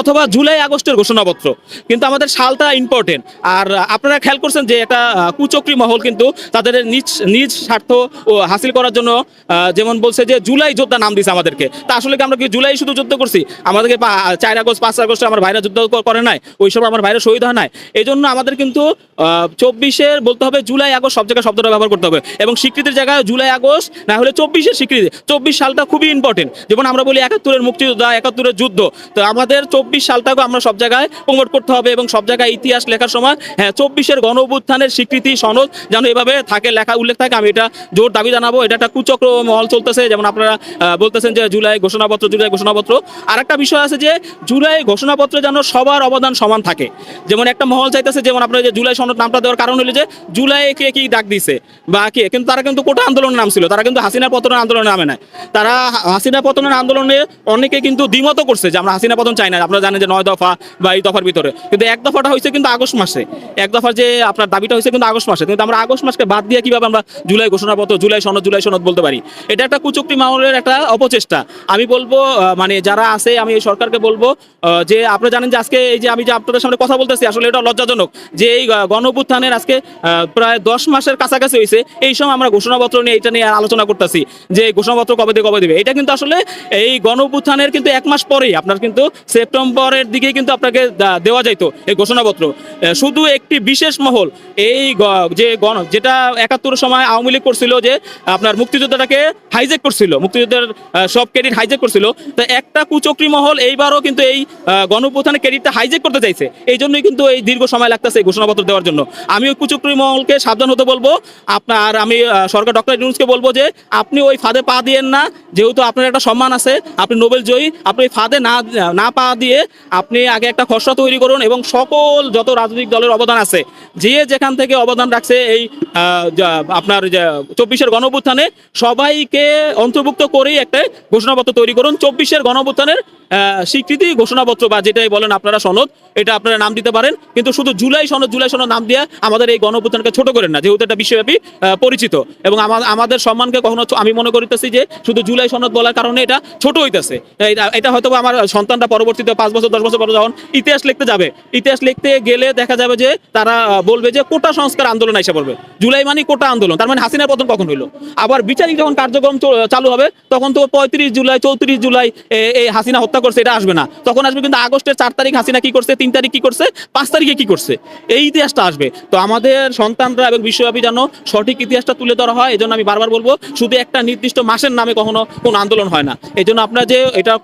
অথবা জুলাই আগস্টের ঘোষণাপত্র। কিন্তু আমাদের সালটা ইম্পর্টেন্ট আর আপনারা খেয়াল করছেন যে একটা কুচক্রী মহল কিন্তু তাদের নিজ নিজ স্বার্থ হাসিল করার জন্য যেমন বলছে যে জুলাই যোদ্ধা নাম দিছে আমাদেরকে। তা আসলে কি আমরা কি জুলাই শুধু যুদ্ধ করছি? আমাদেরকে চার আগস্ট, পাঁচ আগস্টে আমার ভাইরা যুদ্ধ করে নাই, ওই সময় আমার ভাইরা শহীদ হয় নাই। এই জন্য আমাদের কিন্তু চব্বিশের বলতে হবে জুলাই আগস্ট সব জায়গায় শব্দটা ব্যবহার করতে হবে। এবং স্বীকৃতির জায়গায় জুলাই আগস্ট, না হলে চব্বিশের স্বীকৃতি। চব্বিশ সালটা খুবই ইম্পর্টেন্ট যেমন আমরা বলি একাত্তরের মুক্তিযোদ্ধা, একাত্তরের যুদ্ধ। তো আমাদের চব্বিশ সালটাকে আমরা সব জায়গায় প্রমোট করতে হবে এবং সব জায়গায় ইতিহাস লেখার সময় হ্যাঁ চব্বিশের গণ অভ্যুত্থানের স্বীকৃতি সনদ যেন এভাবে থাকে, লেখা, উল্লেখ থাকে, আমি এটা জোর দাবি জানাব। এটা একটা কুচক্র মহল চলতেছে, যেমন আপনারা বলতেছেন যে জুলাই ঘোষণাপত্র জুলাই ঘোষণাপত্র। আর একটা বিষয় আছে যে জুলাই ঘোষণাপত্রে যেন সবার অবদান সমান থাকে। যেমন একটা মহল চাইতেছে, যেমন আপনার যে জুলাই সনদ নামটা দেওয়ার কারণ হলো যে জুলাই কে কি ডাক দিছে বা কে, কিন্তু তারা কিন্তু কোটা আন্দোলনের নাম ছিল তারা কিন্তু হাসিনা পতনের আন্দোলনের নামে নাই। তারা হাসিনা পতনের আন্দোলনে অনেকে কিন্তু দ্বিমত করছে যে আমরা হাসিনা পতন চাই না আপনারা জানেন যে নয় দফা বা এই দফার ভিতরে। কিন্তু এক দফাটা হয়েছে কিন্তু আগস্ট মাসে। এক দফার যে আপনার দাবিটা হয়েছে কিন্তু আগস্ট মাসে। কিন্তু আমরা আগস্ট মাসকে বাদ দিয়ে কীভাবে আমরা জুলাই ঘোষণাপত্র জুলাই সনদ জুলাই সনদ বলতে পারি? এটা একটা কুচুক্তি মামলের একটা অপচেষ্টা। আমি বলব মানে যারা আছে আমি এই সরকারকে বলব যে আপনারা জানেন যে আজকে এই যে আমি যে আপনাদের সামনে কথা বলতেছি আসলে এটা লজ্জাজনক যে এই আহ, গণ অভ্যুত্থানের আজকে প্রায় দশ মাসের কাছাকাছি হয়েছে। এই সময় আমরা ঘোষণাপত্র নিয়ে এটা নিয়ে আলোচনা করতেছি যে ঘোষণাপত্র কবে দিয়ে কবে দেবে। এটা কিন্তু আসলে এই গণ অভ্যুত্থানের কিন্তু এক মাস পরেই আপনার কিন্তু সেপ্টেম্বরের দিকেই কিন্তু আপনাকে দেওয়া যাইতো এই ঘোষণাপত্র। শুধু একটি বিশেষ মহল, এই যে গণ, যেটা একাত্তর সময় আওয়ামী লীগ করছিল যে আপনার মুক্তিযোদ্ধাটাকে হাইজেক করছিল, মুক্তিযুদ্ধের সব ক্রেডিট হাইজেক করছিল। তো একটা কুচক্রী মহল এইবারও কিন্তু এই গণপ্রধানের ক্রেডিটটা হাইজেক করতে চাইছে। এই জন্যই কিন্তু এই দীর্ঘ সময় লাগতেছে এই ঘোষণাপত্র দেওয়ার জন্য। আমি ওই কুচক্রী মহলকে সাবধান হতে বলব। আপনার আমি সরকার ডক্টর ইউনুসকে বলব যে আপনি ওই ফাঁদে পা দিয়েন না, যেহেতু আপনার একটা সম্মান আছে, আপনি নোবেল জয়ী, আপনি ওই ফাঁদে না না পা দিয়ে আপনি আগে একটা খসড়া তৈরি করুন এবং সকল যত রাজনৈতিক দলের অবদান আছে যে যেখান থেকে অবদান রাখছে এই আপনার চব্বিশের গণঅভ্যুত্থানে সবাইকে অন্তর্ভুক্ত করেই একটা ঘোষণাপত্র তৈরি করুন। চব্বিশের গণঅভ্যুত্থানের আহ, স্বীকৃতি ঘোষণাপত্র বা যেটাই বলেন আপনারা সনদ এটা আপনারা নাম দিতে পারেন। কিন্তু শুধু জুলাই সনদ জুলাই সনদ নাম দিয়ে আমাদের এই গণঅভ্যুত্থানকে ছোট করেন না যেহেতু এটা বিশ্বব্যাপী পরিচিত। এবং আমাদের সম্মানকে কখনো আমি মনে করিতেছি যে শুধু জুলাই সনদ বলার কারণে এটা ছোট হইতেছে। এটা- হয়তো আমার সন্তানটা পরবর্তীতে পাঁচ বছর, দশ বছর পরে যখন ইতিহাস লিখতে যাবে, ইতিহাস লিখতে গেলে দেখা যাবে যে তারা বলবে যে কোটা সংস্কার আন্দোলন এসে পড়বে। জুলাই মানে কোটা আন্দোলন, তার মানে হাসিনার পতন কখন হইল? আবার বিচারিক যখন কার্যক্রম চালু হবে, তখন তো পঁয়ত্রিশ জুলাই, চৌত্রিশ জুলাই এই হাসিনা হত্যা করছে, এটা আসবে না। তখন আসবে কিন্তু আগস্টের চার তারিখ হাসিনা কি করছে, তিন তারিখ কি করছে, পাঁচ তারিখে কি করছে? এই ইতিহাসটা আসবে। তো আমাদের সন্তানরা এবং বিশ্বব্যাপী যেন সঠিক ইতিহাসটা তুলে ধরা হয় এই জন্য আমি বারবার বলব, শুধু একটা নির্দিষ্ট মাসের নামে কখনো কোন আন্দোলন হয় না। এই জন্য আপনার যে, এটা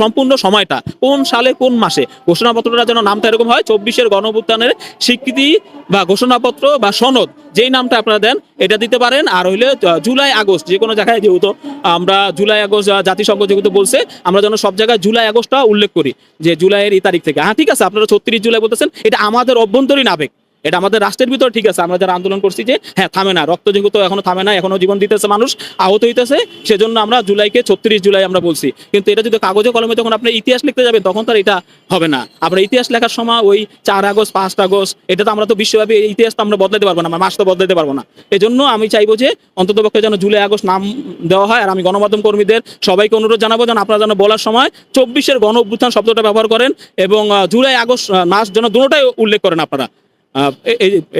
সম্পূর্ণ সময়টা, কোন সালে কোন মাসে? ঘোষণাপত্রটা যেন নামটা এরকম হয়, চব্বিশের গণভুত্থানের স্বীকৃতি বা ঘোষণাপত্র বা সনদ, যেই নামটা আপনারা দেন, এটা দিতে পারেন। আর হইলে জুলাই আগস্ট, যে কোনো জায়গায় যেহেতু আমরা জুলাই আগস্ট জাতিসংঘ যেহেতু বলছে, আমরা যেন সব জায়গায় জুলাই আগস্টটা উল্লেখ করি, যে জুলাইয়ের এই তারিখ থেকে। হ্যাঁ ঠিক আছে, আপনারা ছত্রিশ জুলাই বলতেছেন, এটা আমাদের অভ্যন্তরীণ আবেগ। এটা আমাদের রাষ্ট্রের ভিতর ঠিক আছে, আমরা যারা আন্দোলন করছি যে হ্যাঁ থামে না, রক্ত যেহেতু এখনও থামে না, এখনও জীবন দিতেছে মানুষ, আহত হইতেছে, সেজন্য আমরা জুলাইকে ছত্রিশ জুলাই আমরা বলছি। কিন্তু এটা যদি কাগজে কলমে যখন আপনি ইতিহাস লিখতে যাবেন, তখন তো এটা হবে না। আপনার ইতিহাস লেখার সময় ওই চার আগস্ট, পাঁচ আগস্ট, এটা তো আমরা তো বিশ্বব্যাপী ইতিহাস তো আমরা বদলাতে পারব না মাস তো বদলাতে পারব না। এই জন্য আমি চাইব যে অন্ততপক্ষে যেন জুলাই, আগস্ট নাম দেওয়া হয়, আর আমি গণমাধ্যম কর্মীদের সবাইকে অনুরোধ জানাব যেন আপনারা যেন বলার সময় চব্বিশের গণ অভ্যুত্থান শব্দটা ব্যবহার করেন এবং জুলাই, আগস্ট মাস যেন দুটোটাই উল্লেখ করেন আপনারা। Uh, it, it,